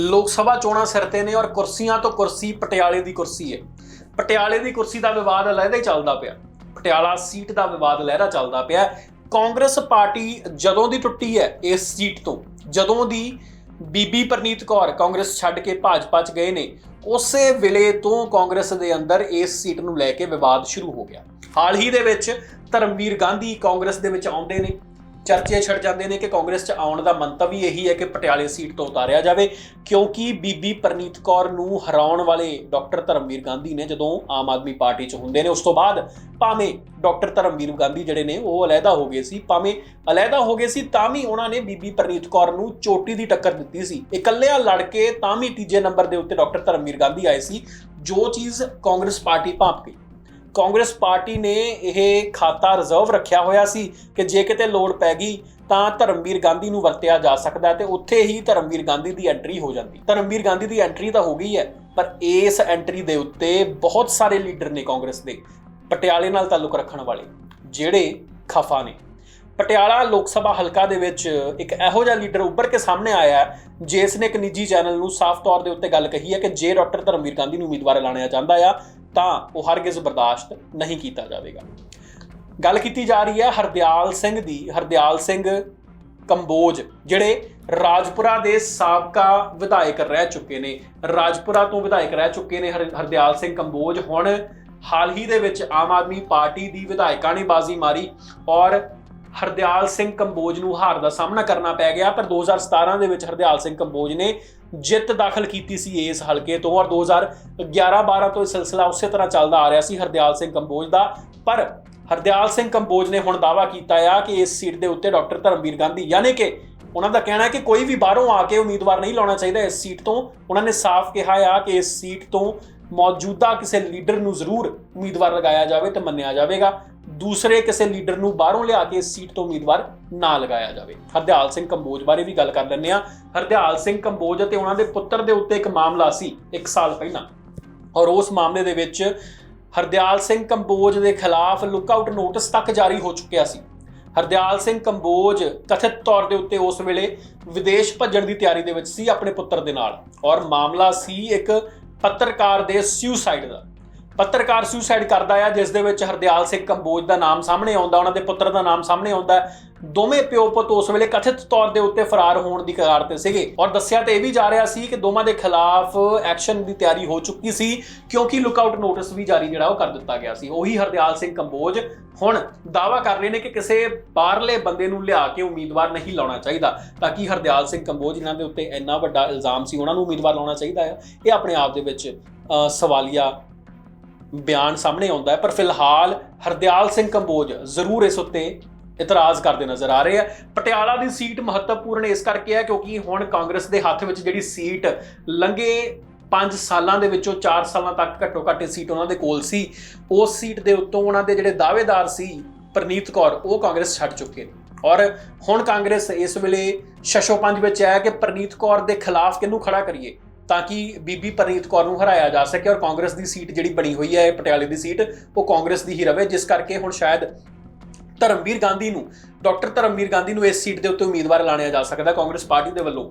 ਲੋਕ ਸਭਾ ਚੋਣਾਂ ਸਿਰ ਤੇ ਨੇ ਔਰ ਕੁਰਸੀਆਂ ਤੋਂ ਕੁਰਸੀ ਪਟਿਆਲੇ ਦੀ ਕੁਰਸੀ ਹੈ। ਪਟਿਆਲੇ ਦੀ ਕੁਰਸੀ ਦਾ ਵਿਵਾਦ ਲਹਿਦਾ ਹੀ ਚੱਲਦਾ ਪਿਆ। ਪਟਿਆਲਾ ਸੀਟ ਦਾ ਵਿਵਾਦ ਲਹਿਰਾ ਚੱਲਦਾ ਪਿਆ। ਕਾਂਗਰਸ ਪਾਰਟੀ ਜਦੋਂ ਦੀ ਟੁੱਟੀ ਹੈ ਇਸ ਸੀਟ ਤੋਂ, ਜਦੋਂ ਦੀ ਬੀਬੀ ਪਰਨੀਤ ਕੌਰ ਕਾਂਗਰਸ ਛੱਡ ਕੇ ਭਾਜਪਾ 'ਚ ਗਏ ਨੇ, ਉਸੇ ਵੇਲੇ ਤੋਂ ਕਾਂਗਰਸ ਦੇ ਅੰਦਰ ਇਸ ਸੀਟ ਨੂੰ ਲੈ ਕੇ ਵਿਵਾਦ ਸ਼ੁਰੂ ਹੋ ਗਿਆ। ਹਾਲ ਹੀ ਦੇ ਵਿੱਚ ਧਰਮਵੀਰ ਗਾਂਧੀ ਕਾਂਗਰਸ ਦੇ ਵਿੱਚ ਆਉਂਦੇ ਨੇ। ਚਰਚੇ ਛੜ ਜਾਂਦੇ ਨੇ ਕਿ ਕਾਂਗਰਸ 'ਚ ਆਉਣ ਦਾ ਮੰਤਵ ਹੀ ਇਹੀ ਹੈ ਕਿ ਪਟਿਆਲੇ ਸੀਟ ਤੋਂ ਉਤਾਰਿਆ ਜਾਵੇ, ਕਿਉਂਕਿ ਬੀਬੀ ਪਰਨੀਤ ਕੌਰ ਨੂੰ ਹਰਾਉਣ ਵਾਲੇ ਡਾਕਟਰ ਧਰਮਵੀਰ ਗਾਂਧੀ ਨੇ ਜਦੋਂ ਆਮ ਆਦਮੀ ਪਾਰਟੀ 'ਚ ਹੁੰਦੇ ਨੇ, ਉਸ ਤੋਂ ਬਾਅਦ ਭਾਵੇਂ ਡਾਕਟਰ ਧਰਮਵੀਰ ਗਾਂਧੀ ਜਿਹੜੇ ਨੇ, ਉਹ ਅਲੈਦਾ ਹੋ ਗਏ ਸੀ, ਭਾਵੇਂ ਅਲੱਗਾ ਹੋ ਗਏ ਸੀ, ਤਾਂ ਵੀ ਉਹਨਾਂ ਨੇ ਬੀਬੀ ਪਰਨੀਤ ਕੌਰ ਨੂੰ ਚੋਟੀ ਦੀ ਟੱਕਰ ਦਿੱਤੀ ਸੀ। ਇਕੱਲਿਆਂ ਲੜ ਕੇ ਤਾਂ ਵੀ ਤੀਜੇ ਨੰਬਰ ਦੇ ਉੱਤੇ ਡਾਕਟਰ ਧਰਮਵੀਰ ਗਾਂਧੀ ਆਏ ਸੀ, ਜੋ ਚੀਜ਼ ਕਾਂਗਰਸ ਪਾਰਟੀ ਭਾਂਪ ਗਈ। ਕਾਂਗਰਸ ਪਾਰਟੀ ਨੇ ਇਹ ਖਾਤਾ ਰਿਜ਼ਰਵ ਰੱਖਿਆ ਹੋਇਆ ਸੀ ਕਿ ਜੇ ਕਿਤੇ ਲੋੜ ਪੈ ਗਈ ਤਾਂ ਧਰਮਵੀਰ ਗਾਂਧੀ ਨੂੰ ਵਰਤਿਆ ਜਾ ਸਕਦਾ ਹੈ ਤੇ ਉੱਥੇ ਹੀ ਧਰਮਵੀਰ ਗਾਂਧੀ ਦੀ ਐਂਟਰੀ ਹੋ ਜਾਂਦੀ। ਧਰਮਵੀਰ ਗਾਂਧੀ ਦੀ ਐਂਟਰੀ ਤਾਂ ਹੋ ਗਈ ਹੈ, ਪਰ ਇਸ ਐਂਟਰੀ ਦੇ ਉੱਤੇ ਬਹੁਤ ਸਾਰੇ ਲੀਡਰ ਨੇ ਕਾਂਗਰਸ ਦੇ, ਪਟਿਆਲੇ ਨਾਲ ਤਾਲੁਕ ਰੱਖਣ ਵਾਲੇ, ਜਿਹੜੇ ਖਫਾ ਨੇ। ਪਟਿਆਲਾ ਲੋਕ ਸਭਾ ਹਲਕਾ ਦੇ ਵਿੱਚ ਇੱਕ ਇਹੋ ਜਿਹਾ ਲੀਡਰ ਉੱਭਰ ਕੇ ਸਾਹਮਣੇ ਆਇਆ ਜਿਸ ਨੇ ਇੱਕ ਨਿੱਜੀ ਚੈਨਲ ਨੂੰ ਸਾਫ਼ ਤੌਰ ਦੇ ਉੱਤੇ ਗੱਲ ਕਹੀ ਹੈ ਕਿ ਜੇ ਡਾਕਟਰ ਧਰਮਵੀਰ ਗਾਂਧੀ ਨੂੰ ਉਮੀਦਵਾਰ ਐਲਾਨਿਆ ਜਾਂਦਾ ਆ, ਤਾਂ ਉਹ ਹਰਗਿਜ਼ ਬਰਦਾਸ਼ਤ ਨਹੀਂ ਕੀਤਾ ਜਾਵੇਗਾ। ਗੱਲ ਕੀਤੀ ਜਾ ਰਹੀ ਹੈ ਹਰਦਿਆਲ ਸਿੰਘ ਦੀ। ਹਰਦਿਆਲ ਸਿੰਘ ਕੰਬੋਜ, ਜਿਹੜੇ ਰਾਜਪੁਰਾ ਦੇ ਸਾਬਕਾ ਵਿਧਾਇਕ ਰਹਿ ਚੁੱਕੇ ਨੇ। ਰਾਜਪੁਰਾ ਤੋਂ ਵਿਧਾਇਕ ਰਹਿ ਚੁੱਕੇ ਨੇ ਹਰ- ਹਰਦਿਆਲ ਸਿੰਘ ਕੰਬੋਜ। ਹੁਣ ਹਾਲ ਹੀ ਦੇ ਵਿੱਚ ਆਮ ਆਦਮੀ ਪਾਰਟੀ ਦੀ ਵਿਧਾਇਕਾਂ ਨੇ ਬਾਜ਼ੀ ਮਾਰੀ ਔਰ ਹਰਦਿਆਲ ਸਿੰਘ ਕੰਬੋਜ ਨੂੰ ਹਾਰ ਦਾ ਸਾਹਮਣਾ ਕਰਨਾ ਪੈ ਗਿਆ, ਪਰ 2017 ਦੇ ਵਿੱਚ ਹਰਦਿਆਲ ਸਿੰਘ ਕੰਬੋਜ ਨੇ ਜਿੱਤ ਦਾਖਲ ਕੀਤੀ ਸੀ ਇਸ ਹਲਕੇ ਤੋਂ ਔਰ 2011-12 ਤੋਂ ਇਹ ਸਿਲਸਿਲਾ ਉਸੇ ਤਰ੍ਹਾਂ ਚੱਲਦਾ ਆ ਰਿਹਾ ਸੀ ਹਰਦਿਆਲ ਸਿੰਘ ਕੰਬੋਜ ਦਾ। ਪਰ ਹਰਦਿਆਲ ਸਿੰਘ ਕੰਬੋਜ ਨੇ ਹੁਣ ਦਾਵਾ ਕੀਤਾ ਆ ਕਿ ਇਸ ਸੀਟ ਦੇ ਉੱਤੇ ਡਾਕਟਰ ਧਰਮਵੀਰ ਗਾਂਧੀ, ਯਾਨੀ ਕਿ ਉਹਨਾਂ ਦਾ ਕਹਿਣਾ ਹੈ ਕਿ ਕੋਈ ਵੀ ਬਾਹਰੋਂ ਆ ਕੇ ਉਮੀਦਵਾਰ ਨਹੀਂ ਲਾਉਣਾ ਚਾਹੀਦਾ ਇਸ ਸੀਟ ਤੋਂ। ਉਹਨਾਂ ਨੇ ਸਾਫ਼ ਕਿਹਾ ਆ ਕਿ ਇਸ ਸੀਟ ਤੋਂ ਮੌਜੂਦਾ ਕਿਸੇ ਲੀਡਰ ਨੂੰ ਜ਼ਰੂਰ ਉਮੀਦਵਾਰ ਲਗਾਇਆ ਜਾਵੇ ਤੇ ਮੰਨਿਆ ਜਾਵੇਗਾ। ਦੂਸਰੇ ਕਿਸੇ ਲੀਡਰ ਨੂੰ ਬਾਹਰੋਂ ਲਿਆ ਕੇ ਇਸ ਸੀਟ ਤੋਂ ਉਮੀਦਵਾਰ ਨਾ ਲਗਾਇਆ ਜਾਵੇ। ਹਰਦਿਆਲ ਸਿੰਘ ਕੰਬੋਜ ਬਾਰੇ ਵੀ ਗੱਲ ਕਰ ਲੈਂਦੇ ਆ ਹਰਦਿਆਲ ਸਿੰਘ ਕੰਬੋਜ ਅਤੇ ਉਹਨਾਂ ਦੇ ਪੁੱਤਰ ਦੇ ਉੱਤੇ ਇੱਕ ਮਾਮਲਾ ਸੀ 1 ਸਾਲ ਪਹਿਲਾਂ। ਔਰ ਉਸ ਮਾਮਲੇ ਦੇ ਵਿੱਚ ਹਰਦਿਆਲ ਸਿੰਘ ਕੰਬੋਜ ਦੇ ਖਿਲਾਫ ਲੁੱਕਆਊਟ ਨੋਟਿਸ ਤੱਕ ਜਾਰੀ ਹੋ ਚੁੱਕਿਆ ਸੀ। ਹਰਦਿਆਲ ਸਿੰਘ ਕੰਬੋਜ ਕਥਿਤ ਤੌਰ ਦੇ ਉੱਤੇ ਉਸ ਵੇਲੇ ਵਿਦੇਸ਼ ਭੱਜਣ ਦੀ ਤਿਆਰੀ ਦੇ ਵਿੱਚ ਸੀ ਆਪਣੇ ਪੁੱਤਰ ਦੇ ਨਾਲ। ਔਰ ਮਾਮਲਾ ਸੀ ਇੱਕ ਪੱਤਰਕਾਰ ਦੇ ਸੁਸਾਈਡ ਦਾ। ਪੱਤਰਕਾਰ ਸੁਸਾਈਡ ਕਰਦਾ ਆ, ਜਿਸ ਦੇ ਵਿੱਚ ਹਰਦਿਆਲ ਸਿੰਘ ਕੰਬੋਜ ਦਾ ਨਾਮ ਸਾਹਮਣੇ ਆਉਂਦਾ, ਉਹਨਾਂ ਦੇ ਪੁੱਤਰ ਦਾ ਨਾਮ ਸਾਹਮਣੇ ਆਉਂਦਾ ਦੋਵੇਂ ਪਿਓ ਪੁੱਤ ਉਸ ਵੇਲੇ ਕਥਿਤ ਤੌਰ ਦੇ ਉੱਤੇ ਫਰਾਰ ਹੋਣ ਦੀ ਕਗਾਰ ਤੇ ਸੀਗੇ। ਔਰ ਦੱਸਿਆ ਤੇ ਇਹ ਵੀ ਜਾ ਰਿਹਾ ਸੀ ਕਿ ਦੋਵਾਂ ਦੇ ਖਿਲਾਫ ਐਕਸ਼ਨ ਦੀ ਤਿਆਰੀ ਹੋ ਚੁੱਕੀ ਸੀ, ਕਿਉਂਕਿ ਲੁੱਕਆਊਟ ਨੋਟਿਸ ਵੀ ਜਾਰੀ ਜਿਹੜਾ ਉਹ ਕਰ ਦਿੱਤਾ ਗਿਆ ਸੀ। ਉਹੀ ਹਰਦਿਆਲ ਸਿੰਘ ਕੰਬੋਜ ਹੁਣ ਦਾਵਾ ਕਰ ਰਹੇ ਨੇ ਕਿ ਕਿਸੇ ਬਾਹਰਲੇ ਬੰਦੇ ਨੂੰ ਲਿਆ ਕੇ ਉਮੀਦਵਾਰ ਨਹੀਂ ਲਾਉਣਾ ਚਾਹੀਦਾ, ਤਾਂ ਕਿ ਹਰਦਿਆਲ ਸਿੰਘ ਕੰਬੋਜ ਇਹਨਾਂ ਦੇ ਉੱਤੇ ਇੰਨਾ ਵੱਡਾ ਇਲਜ਼ਾਮ ਸੀ, ਉਹਨਾਂ ਨੂੰ ਉਮੀਦਵਾਰ ਲਾਉਣਾ ਚਾਹੀਦਾ ਹੈ ਇਹ ਆਪਣੇ ਆਪ ਦੇ ਵਿੱਚ ਸਵਾਲੀਆ ਬਿਆਨ ਸਾਹਮਣੇ ਆਉਂਦਾ ਹੈ, ਪਰ ਫਿਲਹਾਲ ਹਰਦਿਆਲ ਸਿੰਘ ਕੰਬੋਜ ਜ਼ਰੂਰ ਇਸ ਉੱਤੇ ਇਤਰਾਜ਼ ਕਰਦੇ ਨਜ਼ਰ ਆ ਰਹੇ ਆ। ਪਟਿਆਲਾ ਦੀ ਸੀਟ ਮਹੱਤਵਪੂਰਨ ਇਸ ਕਰਕੇ ਹੈ ਕਿਉਂਕਿ ਹੁਣ ਕਾਂਗਰਸ ਦੇ ਹੱਥ ਵਿੱਚ ਜਿਹੜੀ ਸੀਟ ਲੰਘੇ 5 ਸਾਲਾਂ ਦੇ ਵਿੱਚੋਂ 4 ਸਾਲਾਂ ਤੱਕ ਘੱਟੋ ਘੱਟ ਸੀਟ ਉਹਨਾਂ ਦੇ ਕੋਲ ਸੀ। ਉਸ ਸੀਟ ਦੇ ਉੱਤੋਂ ਉਹਨਾਂ ਦੇ ਜਿਹੜੇ ਦਾਅਵੇਦਾਰ ਸੀ, ਪ੍ਰਨੀਤ ਕੌਰ, ਉਹ ਕਾਂਗਰਸ ਛੱਡ ਚੁੱਕੇ ਨੇ। ਔਰ ਹੁਣ ਕਾਂਗਰਸ ਇਸ ਵੇਲੇ ਸ਼ਸ਼ੋ ਪੰਜ ਵਿੱਚ ਹੈ ਕਿ ਪ੍ਰਨੀਤ ਕੌਰ ਦੇ ਖਿਲਾਫ ਕਿਹਨੂੰ ਖੜਾ ਕਰੀਏ? ਤਾਂ ਕਿ ਬੀਬੀ ਪਰਨੀਤ ਕੌਰ ਨੂੰ ਹਰਾਇਆ ਜਾ ਸਕੇ ਔਰ ਕਾਂਗਰਸ ਦੀ ਸੀਟ ਜਿਹੜੀ ਬਣੀ ਹੋਈ ਹੈ ਪਟਿਆਲੇ ਦੀ ਸੀਟ, ਉਹ ਕਾਂਗਰਸ ਦੀ ਹੀ ਰਵੇ, ਜਿਸ ਕਰਕੇ ਹੁਣ ਸ਼ਾਇਦ ਧਰਮਵੀਰ ਗਾਂਧੀ ਨੂੰ, ਡਾਕਟਰ ਧਰਮਵੀਰ ਗਾਂਧੀ ਨੂੰ ਇਸ ਸੀਟ ਦੇ ਉੱਤੇ ਉਮੀਦਵਾਰ ਐਲਾਨਿਆ ਜਾ ਸਕਦਾ, ਕਾਂਗਰਸ ਪਾਰਟੀ ਦੇ ਵੱਲੋਂ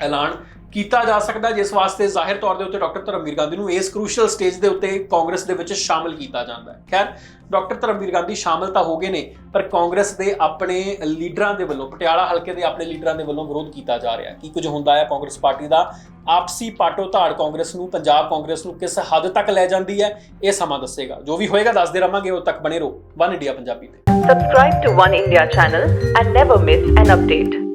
ਐਲਾਨ ਕੀਤਾ ਜਾ ਸਕਦਾ ਜਿਸ ਵਾਸਤੇ ਜ਼ਾਹਿਰ ਤੌਰ ਦੇ ਉੱਤੇ ਡਾਕਟਰ ਧਰਮਵੀਰ ਗਾਂਧੀ ਨੂੰ ਇਸ ਕ੍ਰੂਸ਼ੀਅਲ ਸਟੇਜ ਦੇ ਉੱਤੇ ਕਾਂਗਰਸ ਦੇ ਵਿੱਚ ਸ਼ਾਮਲ ਕੀਤਾ ਜਾਂਦਾ ਹੈ। ਖੈਰ, ਡਾਕਟਰ ਧਰਮਵੀਰ ਗਾਂਧੀ ਸ਼ਾਮਲ ਤਾਂ ਹੋ ਗਏ ਨੇ, ਪਰ ਕਾਂਗਰਸ ਦੇ ਆਪਣੇ ਲੀਡਰਾਂ ਦੇ ਵੱਲੋਂ, ਪਟਿਆਲਾ ਹਲਕੇ ਦੇ ਆਪਣੇ ਲੀਡਰਾਂ ਦੇ ਵੱਲੋਂ ਵਿਰੋਧ ਕੀਤਾ ਜਾ ਰਿਹਾ ਕੀ ਕੁਝ ਹੁੰਦਾ ਹੈ? ਕਾਂਗਰਸ ਪਾਰਟੀ ਦਾ ਆਪਸੀ ਪਾਟੋ ਧਾੜ ਕਾਂਗਰਸ ਨੂੰ, ਪੰਜਾਬ ਕਾਂਗਰਸ ਨੂੰ ਕਿਸ ਹੱਦ ਤੱਕ ਲੈ ਜਾਂਦੀ ਹੈ, ਇਹ ਸਮਾਂ ਦੱਸੇਗਾ। ਜੋ ਵੀ ਹੋਏਗਾ, ਦੱਸਦੇ ਰਵਾਂਗੇ ਉਦੋਂ ਤੱਕ ਬਣੇ ਰਹੋ। ਵਨ ਇੰਡੀਆ ਪੰਜਾਬੀ ਤੇ। Subscribe to One India channel and never miss an update.